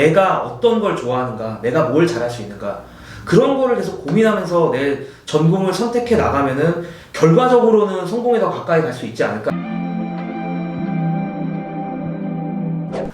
내가 어떤 걸 좋아하는가, 내가 뭘 잘할 수 있는가 그런 거를 계속 고민하면서 내 전공을 선택해 나가면은 결과적으로는 성공에 더 가까이 갈 수 있지 않을까.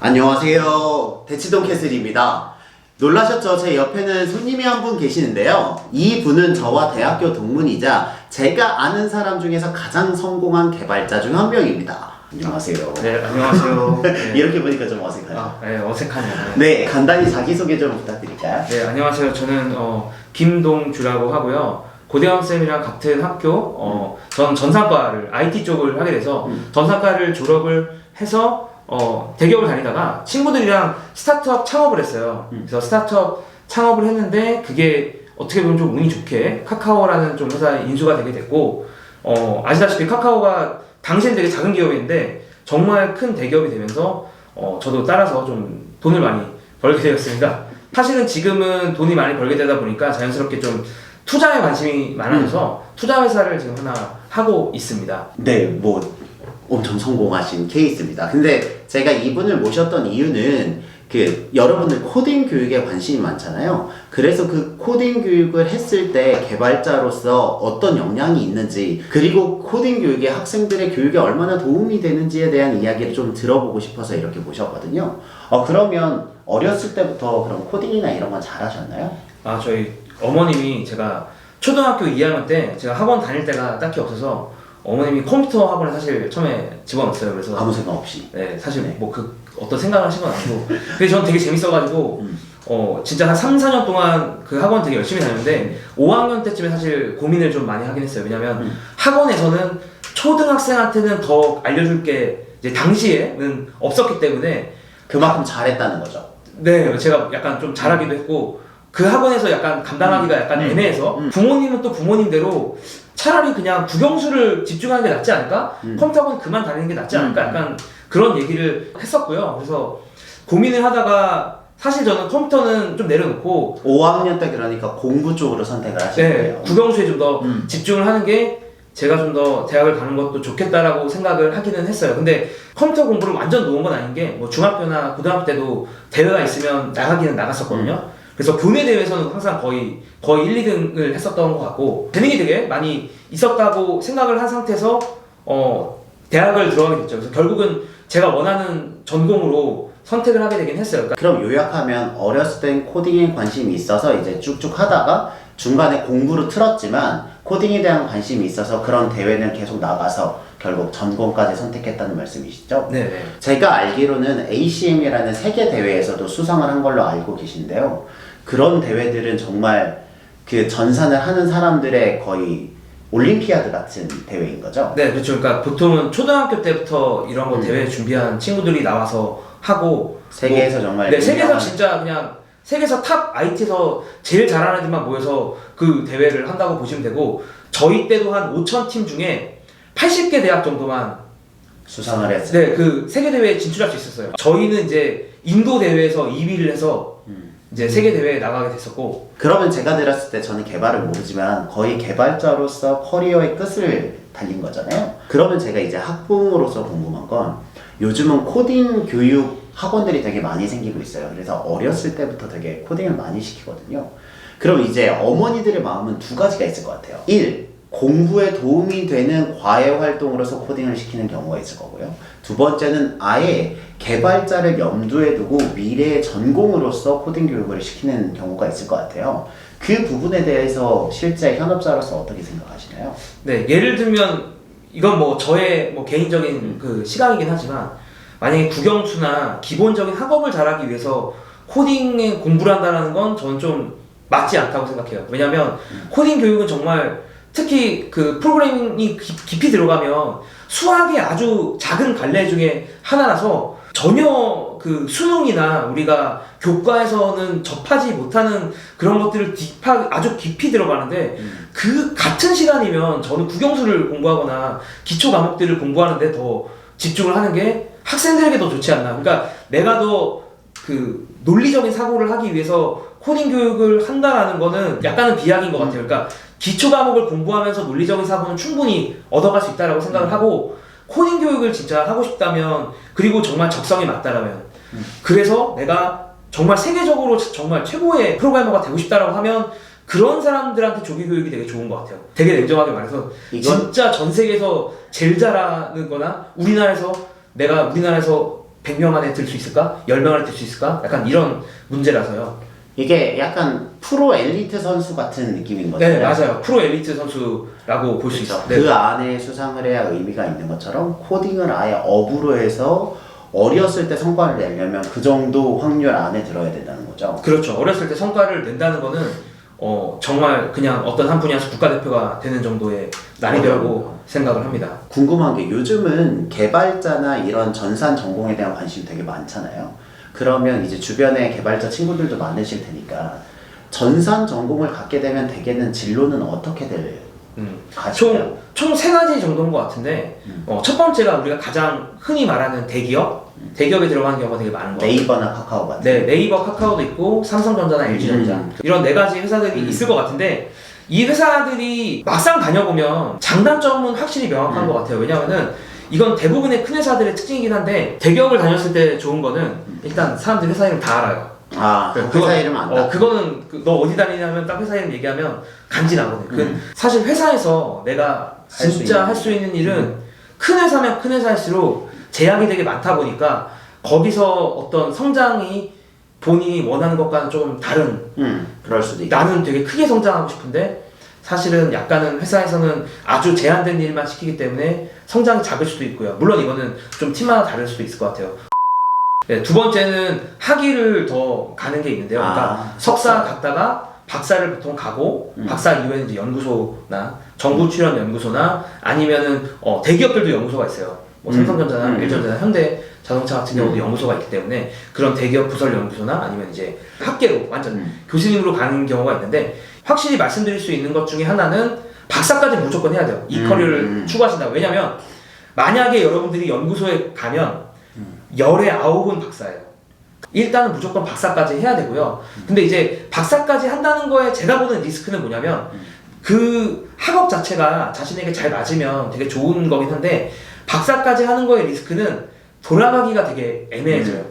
안녕하세요. 대치동 캐슬입니다. 놀라셨죠? 제 옆에는 손님이 한 분 계시는데요. 이 분은 저와 대학교 동문이자 제가 아는 사람 중에서 가장 성공한 개발자 중 한 명입니다. 안녕하세요. 네, 안녕하세요. 네. 이렇게 보니까 좀 어색하죠? 아, 네, 어색하네요. 네, 간단히 자기소개 좀 부탁드릴까요? 네, 안녕하세요. 저는 어, 김동주라고 하고요. 고대원 쌤이랑 같은 학교, 어, 전 전산과를 IT 쪽을 하게 돼서 음. 전산과를 졸업을 해서 어, 대기업을 다니다가 친구들이랑 스타트업 창업을 했어요. 음. 그래서 스타트업 창업을 했는데 그게 어떻게 보면 좀 운이 좋게 카카오라는 좀 회사에 인수가 되게 됐고 어, 아시다시피 카카오가 당시엔 되게 작은 기업인데 정말 큰 대기업이 되면서 어, 저도 따라서 좀 돈을 많이 벌게 되었습니다. 사실은 지금은 돈이 많이 벌게 되다 보니까 자연스럽게 좀 투자에 관심이 많아져서 투자 회사를 지금 하나 하고 있습니다. 네, 뭐 엄청 성공하신 케이스입니다. 근데 제가 이분을 모셨던 이유는 그 여러분들 코딩 교육에 관심이 많잖아요. 그래서 그 코딩 교육을 했을 때 개발자로서 어떤 역량이 있는지 그리고 코딩 교육이 학생들의 교육에 얼마나 도움이 되는지에 대한 이야기를 좀 들어보고 싶어서 이렇게 모셨거든요. 어 그러면 어렸을 때부터 그런 코딩이나 이런 건 잘하셨나요? 아 저희 어머님이 제가 초등학교 2학년 때 제가 학원 다닐 때가 딱히 없어서 어머님이 컴퓨터 학원에 사실 처음에 집어넣었어요. 그래서 아무 생각 없이. 네 사실 네. 뭐 그 어떤 생각을 하신 건 아니고 근데 저는 되게 재밌어가지고 음. 어 진짜 한 3, 4년 동안 그 학원 되게 열심히 다녔는데 5학년 때쯤에 사실 고민을 좀 많이 하긴 했어요. 왜냐면 음. 학원에서는 초등학생한테는 더 알려줄 게 이제 당시에는 없었기 때문에 그만큼 잘했다는 거죠. 네, 제가 약간 좀 잘하기도 했고 그 학원에서 약간 감당하기가 약간 음. 애매해서 음. 부모님은 또 부모님대로 차라리 그냥 국영수를 집중하는 게 낫지 않을까? 음. 컴퓨터 학원 그만 다니는 게 낫지 않을까? 음. 약간 그런 얘기를 했었고요. 그래서 고민을 하다가 사실 저는 컴퓨터는 좀 내려놓고 5학년 때 그러니까 공부 쪽으로 선택을 하신 네, 거예요. 국영수에 좀 더 음. 집중을 하는 게 제가 좀 더 대학을 가는 것도 좋겠다라고 생각을 하기는 했어요. 근데 컴퓨터 공부를 완전 놓은 건 아닌 게 뭐 중학교나 고등학교 때도 대회가 있으면 나가기는 나갔었거든요. 그래서 교내 대회에서는 항상 거의 거의 1, 2등을 했었던 것 같고 재능이 되게 많이 있었다고 생각을 한 상태에서 어 대학을 들어가게 됐죠. 그래서 결국은 제가 원하는 전공으로 선택을 하게 되긴 했어요. 그러니까 그럼 요약하면 어렸을 땐 코딩에 관심이 있어서 이제 쭉쭉 하다가 중간에 공부로 틀었지만 코딩에 대한 관심이 있어서 그런 대회는 계속 나가서 결국 전공까지 선택했다는 말씀이시죠? 네, 네. 제가 알기로는 ACM이라는 세계 대회에서도 수상을 한 걸로 알고 계신데요. 그런 대회들은 정말 그 전산을 하는 사람들의 거의 올림피아드 같은 대회인 거죠. 네, 그렇죠. 그러니까 보통은 초등학교 때부터 이런 거 음. 대회 준비한 친구들이 나와서 하고 세계에서 정말 네, 세계에서 유명한- 진짜 그냥 세계에서 탑 IT에서 제일 잘하는 애들만 모여서 그 대회를 한다고 보시면 되고 저희 때도 한 5천 팀 중에 80개 대학 정도만 수상을 했어요. 네, 그 세계 대회에 진출할 수 있었어요. 저희는 이제 인도 대회에서 2위를 해서 음. 이제 세계 대회에 나가게 됐었고 그러면 제가 들었을 때 저는 개발을 모르지만 거의 개발자로서 커리어의 끝을 달린 거잖아요. 그러면 제가 이제 학부모로서 궁금한 건 요즘은 코딩 교육 학원들이 되게 많이 생기고 있어요. 그래서 어렸을 때부터 되게 코딩을 많이 시키거든요. 그럼 이제 어머니들의 마음은 두 가지가 있을 것 같아요. 1. 공부에 도움이 되는 과외 활동으로서 코딩을 시키는 경우가 있을 거고요. 두 번째는 아예 개발자를 염두에 두고 미래의 전공으로서 코딩 교육을 시키는 경우가 있을 것 같아요. 그 부분에 대해서 실제 현업자로서 어떻게 생각하시나요? 네, 예를 들면 이건 뭐 저의 뭐 개인적인 그 시각이긴 하지만 만약에 국영수나 기본적인 학업을 잘하기 위해서 코딩에 공부를 한다는 건 저는 좀 맞지 않다고 생각해요. 왜냐하면 코딩 교육은 정말 특히 그 프로그래밍이 깊- 깊이 들어가면 수학의 아주 작은 갈래 중에 하나라서 전혀 그 수능이나 우리가 교과에서는 접하지 못하는 그런 것들을 딥하 아주 깊이 들어가는데 그 같은 시간이면 저는 국영수를 공부하거나 기초 과목들을 공부하는데 더 집중을 하는 게 학생들에게 더 좋지 않나. 그러니까 내가 더 그 논리적인 사고를 하기 위해서 코딩 교육을 한다라는 거는 약간은 비약인 것 같아요. 그러니까 기초 과목을 공부하면서 논리적인 사고는 충분히 얻어갈 수 있다라고 생각을 하고 코딩 교육을 진짜 하고 싶다면 그리고 정말 적성에 맞다라면 그래서 내가 정말 세계적으로 정말 최고의 프로그래머가 되고 싶다라고 하면 그런 사람들한테 조기 교육이 되게 좋은 것 같아요. 되게 냉정하게 말해서 이건 진짜 전 세계에서 제일 잘하는 거나 우리나라에서 내가 우리나라에서 100명 안에 들 수 있을까? 10명 안에 들 수 있을까? 약간 이런 문제라서요. 이게 약간 프로 엘리트 선수 같은 느낌인 거죠. 네, 맞아요. 프로 엘리트 선수라고 볼수 그렇죠. 있어요. 네. 그 안에 수상을 해야 의미가 있는 것처럼 코딩을 아예 업으로 해서 어렸을 때 성과를 내려면 그 정도 확률 안에 들어야 된다는 거죠. 그렇죠. 어렸을 때 성과를 낸다는 거는 어, 정말 그냥 어떤 한 분야에서 국가대표가 되는 정도의 난이도라고 생각을 합니다. 궁금한 게 요즘은 개발자나 이런 전산 전공에 대한 관심이 되게 많잖아요. 그러면 이제 주변에 개발자 친구들도 많으실 테니까 전산 전공을 갖게 되면 되게는 진로는 어떻게들 음. 가시나요? 총, 총세 가지 정도인 것 같은데, 음. 어, 첫 번째가 우리가 가장 흔히 말하는 대기업? 대기업에 들어가는 경우가 되게 많은 것 같아요. 네이버나 카카오 같은. 네, 네이버, 카카오도 있고, 삼성전자나 LG전자. 음. 이런 네 가지 회사들이 음. 있을 것 같은데, 이 회사들이 막상 다녀보면 장단점은 확실히 명확한 음. 것 같아요. 왜냐면은, 이건 대부분의 큰 회사들의 특징이긴 한데, 대기업을 다녔을 때 좋은 거는, 일단 사람들이 회사 이름 다 알아요. 아, 그- 회사 이름 안다. 어, 그거는 그, 너 어디 다니냐면 딱 회사 이름 얘기하면 간지 나거든. 그 음. 사실 회사에서 내가 할 수 진짜 있는. 할 수 있는 일은 큰 회사면 큰 회사일수록 제약이 되게 많다 보니까 거기서 어떤 성장이 본인이 원하는 것과는 좀 다른 음, 그럴 수도 있고. 나는 되게 크게 성장하고 싶은데 사실은 약간은 회사에서는 아주 제한된 일만 시키기 때문에 성장이 작을 수도 있고요. 물론 이거는 좀 팀마다 다를 수도 있을 것 같아요. 네, 두 번째는 학위를 더 가는 게 있는데요. 그러니까 아, 석사 갔다가 박사를 보통 가고 음. 박사 이후에는 이제 연구소나 정부 출연 연구소나 아니면은 어, 대기업들도 연구소가 있어요. 뭐 음. 삼성전자나 음. LG전자나 현대 자동차 같은 경우도 음. 연구소가 있기 때문에 그런 대기업 부설 연구소나 아니면 이제 학계로 완전 음. 교수님으로 가는 경우가 있는데 확실히 말씀드릴 수 있는 것 중에 하나는 박사까지 무조건 해야 돼요. 이 음, 커리어를 음. 추구하신다. 왜냐면 만약에 여러분들이 연구소에 가면 음. 열에 아홉은 박사예요. 일단은 무조건 박사까지 해야 되고요. 근데 이제 박사까지 한다는 거에 제가 보는 리스크는 뭐냐면 음. 그 학업 자체가 자신에게 잘 맞으면 되게 좋은 거긴 한데 박사까지 하는 거의 리스크는 돌아가기가 되게 애매해져요.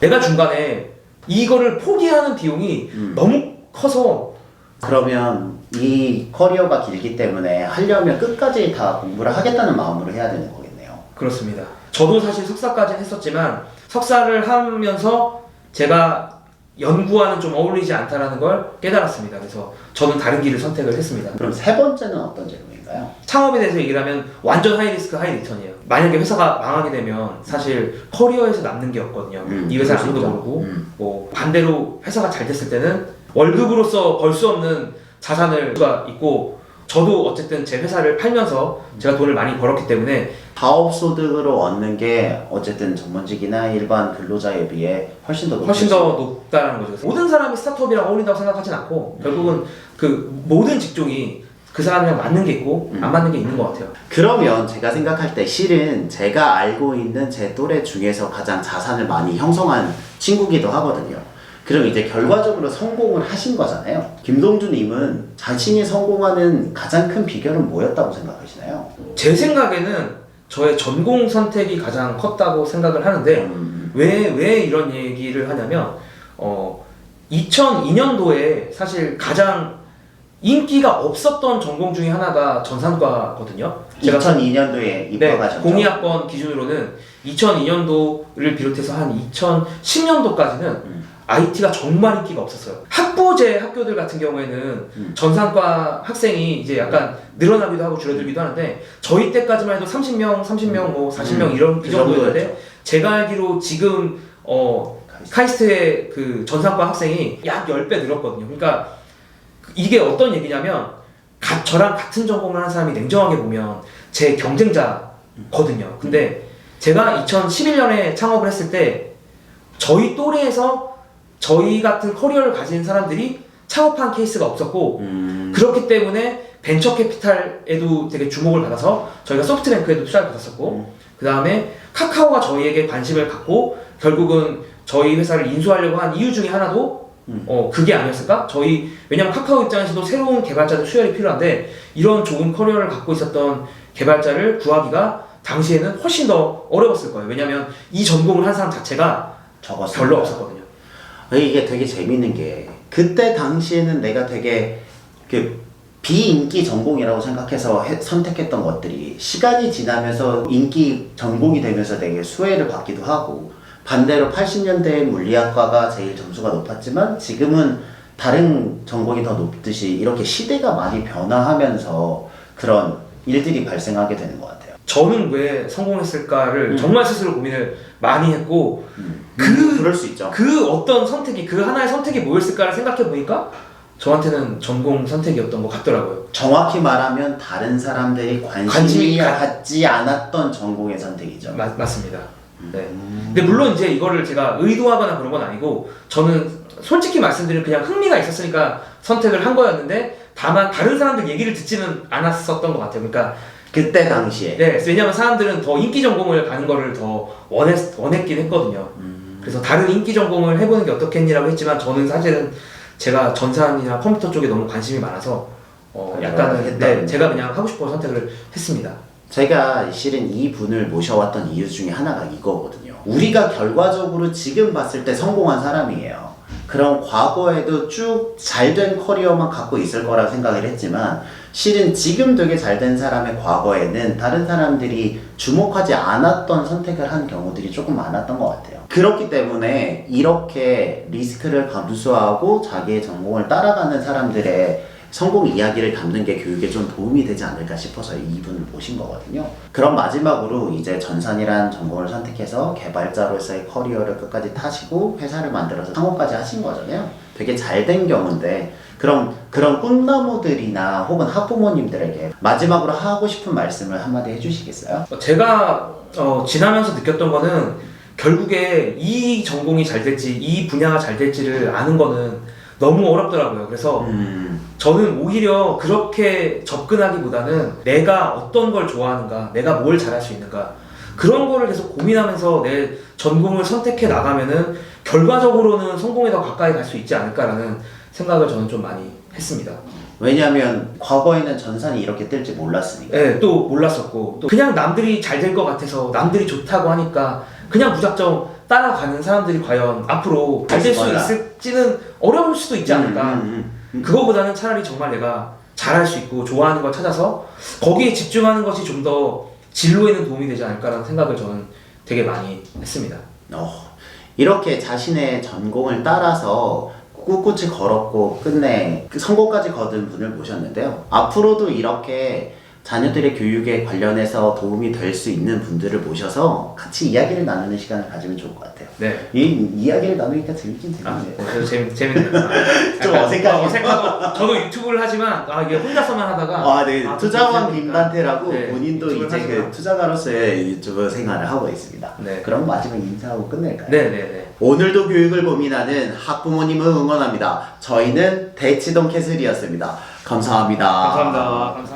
내가 중간에 이거를 포기하는 비용이 음. 너무 커서 그러면 이 커리어가 길기 때문에 하려면 끝까지 다 공부를 하겠다는 마음으로 해야 되는 거겠네요. 그렇습니다. 저도 사실 석사까지는 했었지만 석사를 하면서 제가 연구와는 좀 어울리지 않다라는 걸 깨달았습니다. 그래서 저는 다른 길을 선택을 했습니다. 그럼 세 번째는 어떤 제목인가요? 창업에 대해서 얘기를 하면 완전 하이 리스크 하이 리턴이에요. 만약에 회사가 망하게 되면 사실 커리어에서 남는 게 없거든요. 음, 이 회사 아무도. 모르고 음. 뭐 반대로 회사가 잘 됐을 때는 월급으로서 벌 수 없는 자산을 가 있고 저도 어쨌든 제 회사를 팔면서 제가 돈을 많이 벌었기 때문에 사업 소득으로 얻는 게 어쨌든 전문직이나 일반 근로자에 비해 훨씬 더 훨씬. 더 높다는 거죠. 모든 사람이 스타트업이랑 어울린다고 생각하진 않고 결국은 그 모든 직종이 그 사람이랑 맞는 게 있고 음. 안 맞는 게 있는 것 같아요. 그러면 제가 생각할 때 실은 제가 알고 있는 제 또래 중에서 가장 자산을 많이 형성한 친구기도 하거든요. 그럼 이제 결과적으로 성공을 하신 거잖아요. 김동주님은 자신이 성공하는 가장 큰 비결은 뭐였다고 생각하시나요? 제 생각에는 저의 전공 선택이 가장 컸다고 생각을 하는데 음, 왜, 왜 이런 얘기를 하냐면, 어, 2002년도에 사실 가장 인기가 없었던 전공 중에 하나가 전산과거든요. 제가 2002년도에 네, 입학하셨죠. 공이학번 기준으로는 2002년도를 비롯해서 한 2010년도까지는 음. IT가 정말 인기가 없었어요. 학부제 학교들 같은 경우에는 음. 전산과 학생이 이제 약간 늘어나기도 하고 줄어들기도 하는데 저희 때까지만 해도 30명, 30명, 뭐 40명 음. 이런 그 이 정도였는데. 제가 알기로 지금 어 카이스트의 그 전산과 학생이 약 10배 늘었거든요. 그러니까 이게 어떤 얘기냐면 가- 저랑 같은 전공을 하는 사람이 냉정하게 보면 제 경쟁자거든요. 근데 제가 2011년에 창업을 했을 때 저희 또래에서 저희 같은 커리어를 가진 사람들이 창업한 케이스가 없었고 음, 그렇기 때문에 벤처 캐피탈에도 되게 주목을 받아서 저희가 소프트뱅크에도 투자를 받았었고 그 다음에 카카오가 저희에게 관심을 갖고 결국은 저희 회사를 인수하려고 한 이유 중에 하나도 음. 어 그게 아니었을까? 저희 왜냐면 카카오 입장에서도 새로운 개발자들 수혈이 필요한데 이런 좋은 커리어를 갖고 있었던 개발자를 구하기가 당시에는 훨씬 더 어려웠을 거예요. 왜냐면 이 전공을 한 사람 자체가 적었어요. 별로 없었거든요. 이게 되게 재밌는 게 그때 당시에는 내가 되게 그 비인기 전공이라고 생각해서 해- 선택했던 것들이 시간이 지나면서 인기 전공이 되면서 되게 수혜를 받기도 하고 반대로 80년대 물리학과가 제일 점수가 높았지만 지금은 다른 전공이 더 높듯이 이렇게 시대가 많이 변화하면서 그런 일들이 발생하게 되는 것 같아요. 저는 왜 성공했을까를 음. 정말 스스로 고민을 많이 했고 그- 음, 그럴 수 있죠. 그 어떤 선택이 그 하나의 선택이 뭐였을까를 생각해 보니까 저한테는 전공 선택이었던 것 같더라고요. 정확히 말하면 다른 사람들이 관심이 관심이 가- 갖지 않았던 전공의 선택이죠. 맞, 맞습니다. 네. 음. 근데 물론 이제 이거를 제가 의도하거나 그런 건 아니고 저는 솔직히 말씀드리면 그냥 흥미가 있었으니까 선택을 한 거였는데 다만 다른 사람들 얘기를 듣지는 않았었던 것 같아요. 그러니까 그때 당시에 네, 왜냐면 사람들은 더 인기 전공을 가는 거를 더 원했, 원했긴 했거든요. 음. 그래서 다른 인기 전공을 해보는 게 어떻겠니라고 했지만 저는 사실은 제가 전산이나 컴퓨터 쪽에 너무 관심이 많아서 어, 아, 약간은. 네, 제가 그냥 하고 싶어 선택을 했습니다. 제가 실은 이 분을 모셔왔던 이유 중에 하나가 이거거든요. 우리가 결과적으로 지금 봤을 때 성공한 사람이에요. 그럼 과거에도 쭉 잘 된 커리어만 갖고 있을 거라 생각을 했지만 실은 지금 되게 잘 된 사람의 과거에는 다른 사람들이 주목하지 않았던 선택을 한 경우들이 조금 많았던 것 같아요. 그렇기 때문에 이렇게 리스크를 감수하고 자기의 전공을 따라가는 사람들의 성공 이야기를 담는 게 교육에 좀 도움이 되지 않을까 싶어서 이 분을 모신 거거든요. 그럼 마지막으로 이제 전산이란 전공을 선택해서 개발자로서의 커리어를 끝까지 타시고 회사를 만들어서 상업까지 하신 거잖아요. 되게 잘 된 경우인데 그럼 그런 꿈나무들이나 혹은 학부모님들에게 마지막으로 하고 싶은 말씀을 한마디 해주시겠어요? 어, 제가 어, 지나면서 느꼈던 거는 결국에 이 전공이 잘 될지 이 분야가 잘 될지를 아는 거는 너무 어렵더라고요. 그래서 음, 저는 오히려 그렇게 접근하기보다는 내가 어떤 걸 좋아하는가, 내가 뭘 잘할 수 있는가 그런 거를 계속 고민하면서 내 전공을 선택해 나가면은 결과적으로는 성공에 더 가까이 갈 수 있지 않을까라는 생각을 저는 좀 많이 했습니다. 왜냐하면 과거에는 전산이 이렇게 뜰지 몰랐으니까. 네, 또 몰랐었고 또 그냥 남들이 잘 될 것 같아서 남들이 좋다고 하니까 그냥 무작정 따라가는 사람들이 과연 앞으로 잘 될 수. 있을지는 어려울 수도 있지 않을까. 음, 음, 음. 그거보다는 차라리 정말 내가 잘할 수 있고 좋아하는 걸 찾아서 거기에 집중하는 것이 좀 더 진로에는 도움이 되지 않을까라는 생각을 저는 되게 많이 했습니다. 어, 이렇게 자신의 전공을 따라서 꿋꿋이 걸었고 끝내 그 성공까지 거둔 분을 모셨는데요. 앞으로도 이렇게 자녀들의 교육에 관련해서 도움이 될 수 있는 분들을 모셔서 같이 이야기를 나누는 시간을 가지면 좋을 것 같아요. 네. 이 이야기를 나누니까 재밌긴 아, 재밌네요. 어, 재밌, 재밌네요. 아, 좀 약간 어색하긴 어색하고 저도 유튜브를 하지만 아 이게 혼자서만 하다가 아, 네. 아, 투자왕 좀 김단태라고 네, 본인도 유튜브를 이제 그. 투자가로서의 유튜브 생활을 하고 있습니다. 네. 그럼 마지막 인사하고 끝낼까요? 네, 네, 네. 오늘도 교육을 고민하는 학부모님을 응원합니다. 저희는 대치동 캐슬이었습니다. 감사합니다. 감사합니다. 감사합니다.